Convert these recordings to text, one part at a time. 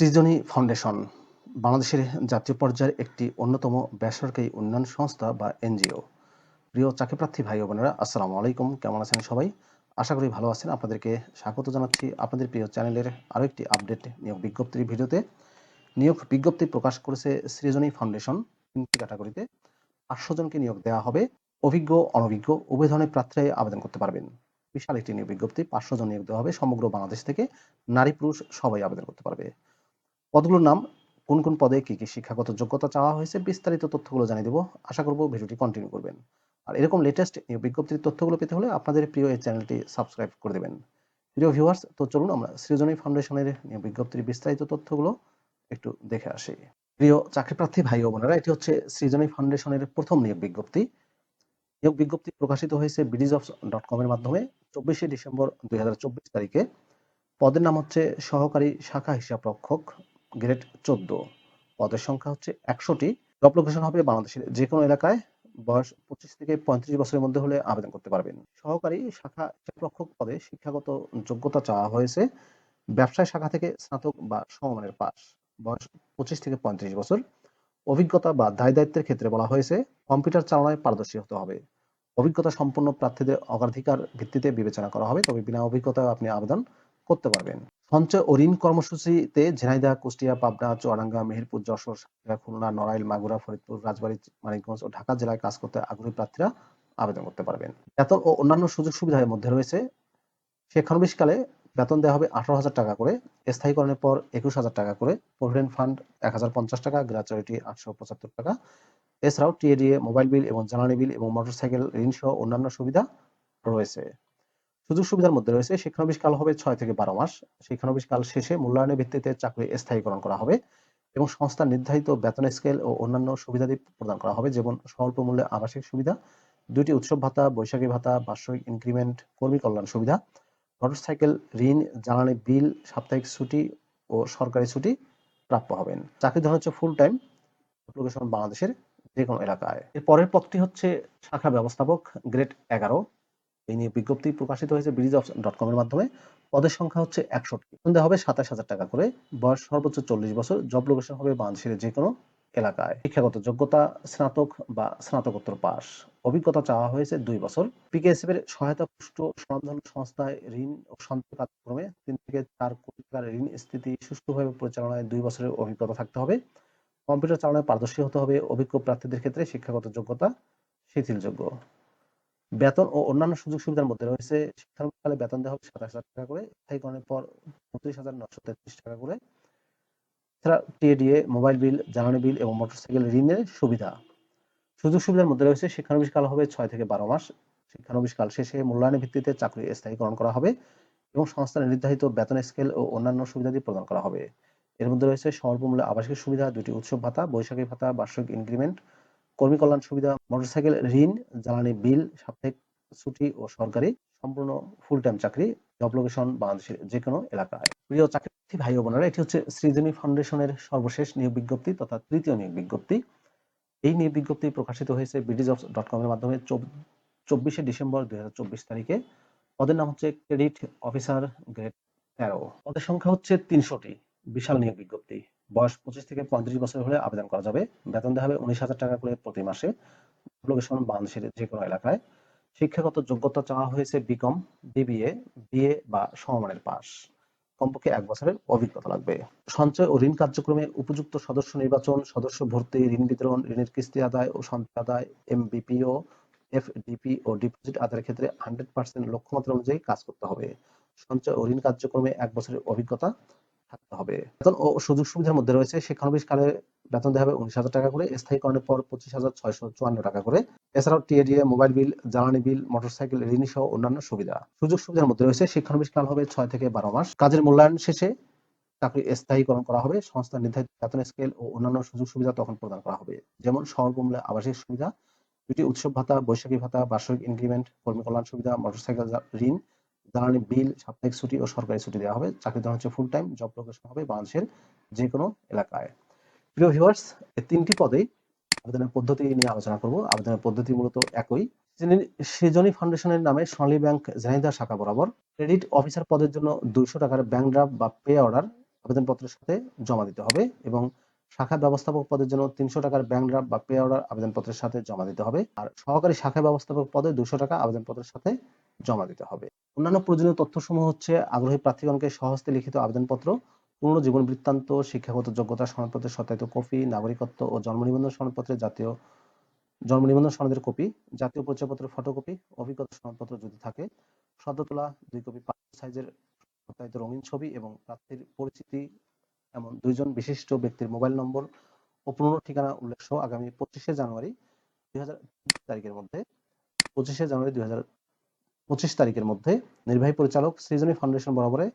সৃজনী foundation বাংলাদেশের জাতীয় পর্যায়ের একটি অন্যতম বেসরকারি উন্নয়ন সংস্থা বা এনজিও। প্রিয় চাকরিপ্রার্থী ভাই বোনেরা, আসসালামু আলাইকুম। কেমন আছেন সবাই? আশা করি ভালো আছেন। আপনাদেরকে স্বাগত জানাচ্ছি আপনাদের প্রিয় চ্যানেলের আরও একটি আপডেট নিয়োগ বিজ্ঞপ্তির ভিডিওতে। নিয়োগ বিজ্ঞপ্তি প্রকাশ করেছে সৃজনী ফাউন্ডেশন তিনটি ক্যাটাগরিতে। পাঁচশো জনকে নিয়োগ দেওয়া হবে। অভিজ্ঞ, অনভিজ্ঞ, উভয় ধরনের প্রার্থীরাই আবেদন করতে পারবেন। বিশাল একটি নিয়োগ বিজ্ঞপ্তি। পাঁচশো জন নিয়োগ দেওয়া হবে। সমগ্র বাংলাদেশ থেকে নারী, পুরুষ সবাই আবেদন করতে পারবে। পদগুলোর নাম, কোন কোন পদে কি কি শিক্ষাগত যোগ্যতা চাওয়া হয়েছে বিস্তারিত তথ্যগুলো জানিয়ে দেবো। আশা করব ভিডিওটি কন্টিনিউ করবেন। আর এরকম লেটেস্ট বিজ্ঞপ্তির তথ্যগুলো পেতে হলে আপনাদের প্রিয় এই চ্যানেলটি সাবস্ক্রাইব করে দেবেন। প্রিয় ভিউয়ার্স তো চলুন আমরা সৃজনী ফাউন্ডেশনের বিজ্ঞপ্তির বিস্তারিত তথ্যগুলো একটু দেখে আসি। প্রিয় চাকরিপ্রার্থী ভাই ও বোনেরা, এটি হচ্ছে সৃজনী ফাউন্ডেশনের প্রথম নিয়োগ বিজ্ঞপ্তি। নিয়োগ বিজ্ঞপ্তি প্রকাশিত হয়েছে বিডিজ অফ ডট কমের মাধ্যমে চব্বিশে ডিসেম্বর দুই হাজার চব্বিশ তারিখে। পদের নাম হচ্ছে সহকারী শাখা হিসাব রক্ষক গ্রেড চোদ্দ। পদের সংখ্যা হচ্ছে একশোটি। জব লোকেশন হবে বাংলাদেশের যে কোনো এলাকায়। বয়স পঁচিশ থেকে পঁয়ত্রিশ বছরের মধ্যে হলে আবেদন করতে পারবেন। সহকারী শাখা হিসাবরক্ষক পদে শিক্ষাগত যোগ্যতা চাওয়া হয়েছে। ব্যবসায় শাখা থেকে স্নাতক বা সমমানের পাস বয়স পঁচিশ থেকে পঁয়ত্রিশ বছর। অভিজ্ঞতা বা দায় দায়িত্বের ক্ষেত্রে বলা হয়েছে, কম্পিউটার চালনায় পারদর্শী হতে হবে। অভিজ্ঞতা সম্পন্ন প্রার্থীদের অগ্রাধিকার ভিত্তিতে বিবেচনা করা হবে। তবে বিনা অভিজ্ঞতায় আপনি আবেদন করতে পারবেন। সঞ্চয় ও ঋণ কর্মসূচিতে ঝিনাইদহ, কুষ্টিয়া, পাবনা, চুয়াডাঙ্গা, মেহেরপুর, যশোর খুলনা, নড়াইল, মাগুরা, ফরিদপুর, রাজবাড়ী, মানিকগঞ্জ ও ঢাকা জেলায় কাজ করতে আগ্রহী প্রার্থীরা আবেদন করতে পারবেন। বেতন ও অন্যান্য সুযোগ সুবিধার মধ্যে রয়েছে। শিক্ষানবিশকালে বেতন দেওয়া হবে আঠারো হাজার টাকা করে। স্থায়ীকরণের পর একুশ হাজার টাকা করে। প্রভিডেন্ট ফান্ড এক হাজার পঞ্চাশ টাকা গ্র্যাচুইটি আটশো পঁচাত্তর টাকা। এছাড়াও টিএডিএ, মোবাইল বিল এবং জ্বালানি বিল এবং মোটরসাইকেল ঋণ সহ অন্যান্য সুবিধা রয়েছে। সুযোগ সুবিধার মধ্যে রয়েছে। শিক্ষানবিশ কাল হবে ছয় থেকে বারো মাস। শিক্ষানবিশ কাল শেষে মূল্যায়নের ভিত্তিতে চাকরি স্থায়ীকরণ করা হবে এবং সংস্থার নির্ধারিত বেতন স্কেল ও অন্যান্য সুবিধাদি প্রদান করা হবে, যেমন স্বল্প মূল্যে আবাসিক সুবিধা দুটি উৎসব ভাতা, বৈশাখী ভাতা, বার্ষিক ইনক্রিমেন্ট, কর্মী কল্যাণ সুবিধা, মোটরসাইকেল, ঋণ, জ্বালানি বিল, সাপ্তাহিক ছুটি ও সরকারি ছুটি প্রাপ্য হবেন। চাকরি ধরন হচ্ছে ফুল টাইম লোকেশন বাংলাদেশের যে কোনো এলাকায়। এর পরের পদটি হচ্ছে শাখা ব্যবস্থাপক গ্রেড এগারো। এই নিয়ে বিজ্ঞপ্তি প্রকাশিত হয়েছে ব্রিজ অফ ডট কমের মাধ্যমে। পদের সংখ্যা হচ্ছে একষট্টি। দেওয়া হবে সাতাশ হাজার টাকা করে। বয়স সর্বোচ্চ চল্লিশ বছর। জব লোকেশন হবে বাংলাদেশের যে কোনো এলাকায়। শিক্ষাগত যোগ্যতা, স্নাতক বা স্নাতকোত্তর পাস অভিজ্ঞতা চাওয়া হয়েছে দুই বছর। পিকেএসএফ এর সহায়তা পুষ্ট সমাধান সংস্থায় ঋণ ও সঞ্চয় কার্যক্রমে তিন থেকে চার কোটি টাকার ঋণ স্থিতি সুষ্ঠুভাবে পরিচালনায় দুই বছরের অভিজ্ঞতা থাকতে হবে। কম্পিউটার চালনায় পারদর্শী হতে হবে। অভিজ্ঞ প্রার্থীদের ক্ষেত্রে শিক্ষাগত যোগ্যতা, শিথিলযোগ্য। বেতন ও অন্যান্য সুযোগ সুবিধার মধ্যে রয়েছে শিক্ষাকালে বেতন দেওয়া হবে সাতাশ হাজার টাকা করে। স্থায়ীকরণের পর পঁচিশ হাজার নশো তেত্রিশ টাকা করে। এছাড়া টিএডিএ, মোবাইল বিল, জ্বালানি বিল এবং মোটরসাইকেল ঋণের সুবিধা। সুযোগ সুবিধার মধ্যে রয়েছে শিক্ষানবিশ কাল হবে ছয় থেকে বারো মাস। শিক্ষানবিশ কাল শেষে মূল্যায়নের ভিত্তিতে চাকরি স্থায়ীকরণ করা হবে এবং সংস্থার নির্ধারিত বেতন স্কেল ও অন্যান্য সুবিধাদি প্রদান করা হবে। এর মধ্যে রয়েছে স্বল্প মূল্যে আবাসিক সুবিধা, দুটি উৎসব ভাতা, বৈশাখী ভাতা, বার্ষিক ইনক্রিমেন্ট কর্মী কল্যাণ সুবিধা, মোটরসাইকেল, ঋণ, জ্বালানি বিল, সাপ্তাহিক ছুটি ও সরকারি সম্পূর্ণ ফুল টাইম চাকরি জব লোকেশন বাংলাদেশের যে কোনো এলাকায়। প্রিয় চাকরি ভাই বোনেরা, এটি হচ্ছে সৃজনী ফাউন্ডেশনের সর্বশেষ নিয়োগ বিজ্ঞপ্তি তথা তৃতীয় নিয়োগ বিজ্ঞপ্তি। এই নিয়োগ বিজ্ঞপ্তি প্রকাশিত হয়েছে বিডিজ অফ ডট কমের মাধ্যমে চব্বিশে ডিসেম্বর দুই হাজার চব্বিশ তারিখে। পদের নাম হচ্ছে ক্রেডিট অফিসার গ্রেড তেরো। পদের সংখ্যা হচ্ছে তিনশোটি। বিশাল নিয়োগ বিজ্ঞপ্তি। বয়স পঁচিশ থেকে পঁয়ত্রিশ বছর হলে আবেদন করা যাবে। বেতন দেওয়া হবে উনিশ হাজার টাকা করে প্রতি মাসে। লোকেশন বাংলাদেশের যে কোনো এলাকায়। শিক্ষাগত যোগ্যতা চাওয়া হয়েছে বিকম বিবিএ বিএ বা সমমানের পাস কমপক্ষে এক বছরের অভিজ্ঞতা লাগবে। সঞ্চয় ও ঋণ কার্যক্রমে উপযুক্ত সদস্য নির্বাচন, সদস্য ভর্তি, ঋণ বিতরণ, ঋণের কিস্তি আদায় ও সঞ্চয় আদায় এমবিপিও এফডিপি ও ডিপোজিট আদায়ের ক্ষেত্রে হান্ড্রেড পার্সেন্ট লক্ষ্যমাত্রা অনুযায়ী কাজ করতে হবে। সঞ্চয় ও ঋণ কার্যক্রমে এক বছরের অভিজ্ঞতা। থাকতে হবে। বেতন ও সুযোগ সুবিধার মধ্যে রয়েছে শিক্ষানবিশ কালে বেতন দেওয়া হবে উনিশ হাজার টাকা করে, স্থায়ীকরণের পর পঁচিশ হাজার ছয়শো চুয়ান্ন টাকা করে। এছাড়াও টিএডিএ, মোবাইল বিল, জ্বালানি বিল, মোটরসাইকেল, ঋণ সহ অন্যান্য সুবিধা। সুযোগ সুবিধার মধ্যে রয়েছে শিক্ষানবিশ কাল হবে ছয় থেকে বারো মাস। কাজের মূল্যায়ন শেষে চাকরি স্থায়ীকরণ করা হবে। সংস্থা নির্ধারিত বেতন স্কেল ও অন্যান্য সুযোগ সুবিধা তখন প্রদান করা হবে। যেমন স্বল্প মূল্যে আবাসিক সুবিধা, দুটি উৎসব ভাতা, বৈশাখী ভাতা, বার্ষিক ইনক্রিমেন্ট কর্মী কল্যাণ সুবিধা, মোটরসাইকেল ঋণ জ্বালানি বিল, সাপ্তাহিক ছুটি ও সরকারি ছুটি দেওয়া হবে। চাকরি দেওয়া হচ্ছে ফুল টাইম জব লোকেশন হবে বাংলাদেশের যে কোনো এলাকায়। প্রিয় ভিউয়ার্স এই তিনটি পদেই আবেদনের পদ্ধতি নিয়ে আলোচনা করব। আবেদনের পদ্ধতি মূলত একই। সৃজনী ফাউন্ডেশনের নামে সোনালী ব্যাংক ঝিনাইদহ শাখা বরাবর ক্রেডিট অফিসার পদের জন্য দুইশো টাকার ব্যাংক ড্রাফট বা পে অর্ডার আবেদনপত্রের সাথে জমা দিতে হবে এবং শাখা ব্যবস্থাপক পদের জন্য তিনশো টাকার ব্যাংক ড্রাফট বা পে অর্ডার আবেদনপত্রের সাথে জমা দিতে হবে। আর সহকারী শাখা ব্যবস্থাপক পদে দুশো টাকা আবেদনপত্রের সাথে জমা দিতে হবে। অন্যান্য প্রয়োজনীয় তথ্যসমূহ হচ্ছে, আগ্রহী প্রার্থীগণকে সহস্তে লিখিত আবেদনপত্র, পূর্ণ জীবন বৃত্তান্ত, শিক্ষাগত যোগ্যতা সনদপত্রের সত্যায়িত কপি, নাগরিকত্ব ও জন্ম নিবন্ধন সনদপত্রের জাতীয়, জন্ম নিবন্ধন সনদের কপি, জাতীয় পরিচয়পত্রের ফটোকপি, অভিজ্ঞতা সনদপত্র যদি থাকে, সদ্য তোলা দুই কপি সাইজের সত্যায়িত রঙিন ছবি এবং প্রার্থীর পরিচিতি এমন দুইজন বিশিষ্ট ব্যক্তির মোবাইল নম্বর ও পুনঃ ঠিকানা উল্লেখ সহ আগামী পঁচিশে জানুয়ারি দুই হাজার তারিখের মধ্যে, পঁচিশে জানুয়ারি দুই হাজার পঁচিশ তারিখের মধ্যে নির্বাহী পরিচালক সৃজনী ফাউন্ডেশন বরাবরে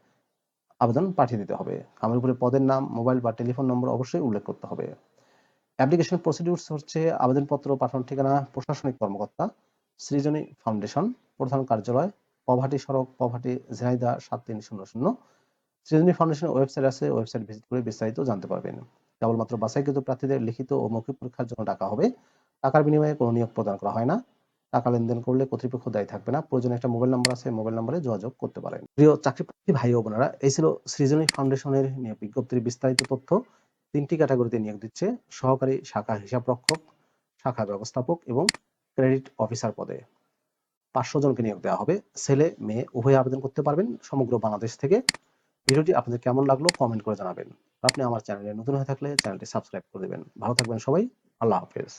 আবেদন পাঠিয়ে দিতে হবে। আমার উপরে পদের নাম, মোবাইল বা টেলিফোন নম্বর অবশ্যই উল্লেখ করতে হবে। অ্যাপ্লিকেশন প্রসিডিউরস হচ্ছে আবেদনপত্র, পাঠানোর ঠিকানা, প্রশাসনিক কর্মকর্তা, সৃজনী ফাউন্ডেশন, প্রধান কার্যালয়, পভাটি সড়ক, পভাটি ঝিনাইদা সাত তিন শূন্য শূন্য। সৃজনী ফাউন্ডেশনের ওয়েবসাইট আছে, ওয়েবসাইট ভিজিট করে বিস্তারিত জানতে পারবেন। কেবলমাত্র বাছাইকৃত প্রার্থীদের লিখিত ও মৌখিক পরীক্ষার জন্য ডাকা হবে। টাকার বিনিময়ে কোনো নিয়োগ প্রদান করা হয় না। টাকা লেনদেন করলে কর্তৃপক্ষ দায়ী থাকবে না। প্রয়োজনে একটা মোবাইল নাম্বার আছে, মোবাইল নাম্বারে যোগাযোগ করতে পারেন। প্রিয় চাকরি প্রার্থী ভাই ও বোনেরা, এই ছিল সৃজনী ফাউন্ডেশনের নিয়োগ বিজ্ঞপ্তির বিস্তারিত তথ্য। তিনটি ক্যাটাগরিতে নিয়োগ দিচ্ছে সহকারী শাখা হিসাবরক্ষক, শাখা ব্যবস্থাপক এবং ক্রেডিট অফিসার পদে। পাঁচশো জনকে নিয়োগ দেওয়া হবে। ছেলে, মেয়ে, উভয় আবেদন করতে পারবেন সমগ্র বাংলাদেশ থেকে। ভিডিওটি আপনাদের কেমন লাগল কমেন্ট করে জানাবেন। আপনি আমার চ্যানেলে নতুন হয়ে থাকলে চ্যানেলটি সাবস্ক্রাইব করে দেবেন। ভালো থাকবেন সবাই। আল্লাহ হাফেজ।